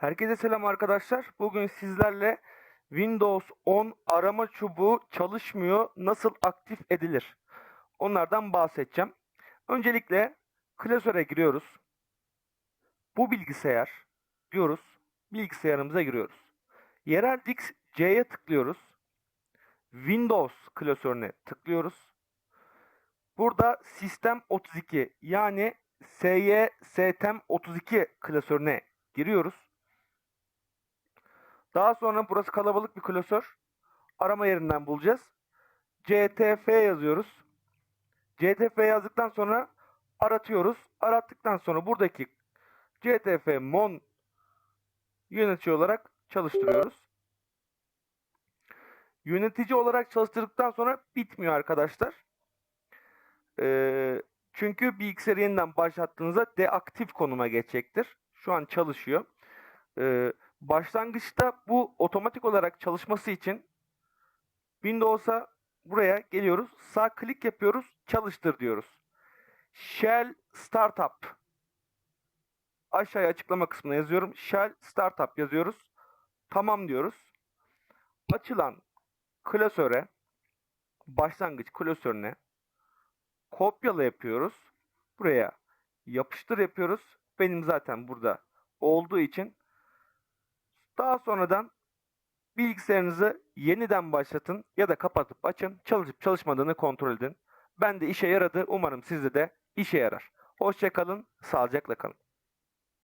Herkese selam arkadaşlar. Bugün sizlerle Windows 10 arama çubuğu çalışmıyor, nasıl aktif edilir? Onlardan bahsedeceğim. Öncelikle klasöre giriyoruz. Bu bilgisayar diyoruz. Bilgisayarımıza giriyoruz. Yerel Dix C'ye tıklıyoruz. Windows klasörüne tıklıyoruz. Burada Sistem 32 yani SY STM 32 klasörüne giriyoruz. Daha sonra burası kalabalık bir klasör. Arama yerinden bulacağız. CTF yazıyoruz. CTF yazdıktan sonra aratıyoruz. Arattıktan sonra buradaki CTF mon yönetici olarak çalıştırıyoruz. Yönetici olarak çalıştırdıktan sonra bitmiyor arkadaşlar. Ee, çünkü bilgisayarı yeniden başlattığınızda deaktif konuma geçecektir. Şu an çalışıyor. Ee, başlangıçta bu otomatik olarak çalışması için Windows'a buraya geliyoruz. Sağ klik yapıyoruz. Çalıştır diyoruz. Shell Startup. Aşağıya açıklama kısmına yazıyorum. Shell Startup yazıyoruz. Tamam diyoruz. Açılan klasöre başlangıç klasörüne kopyala yapıyoruz. Buraya yapıştır yapıyoruz. Benim zaten burada olduğu için daha sonradan bilgisayarınızı yeniden başlatın ya da kapatıp açın. Çalışıp çalışmadığını kontrol edin. Ben de işe yaradı. Umarım sizde de işe yarar. Hoşçakalın. Sağlıcakla kalın.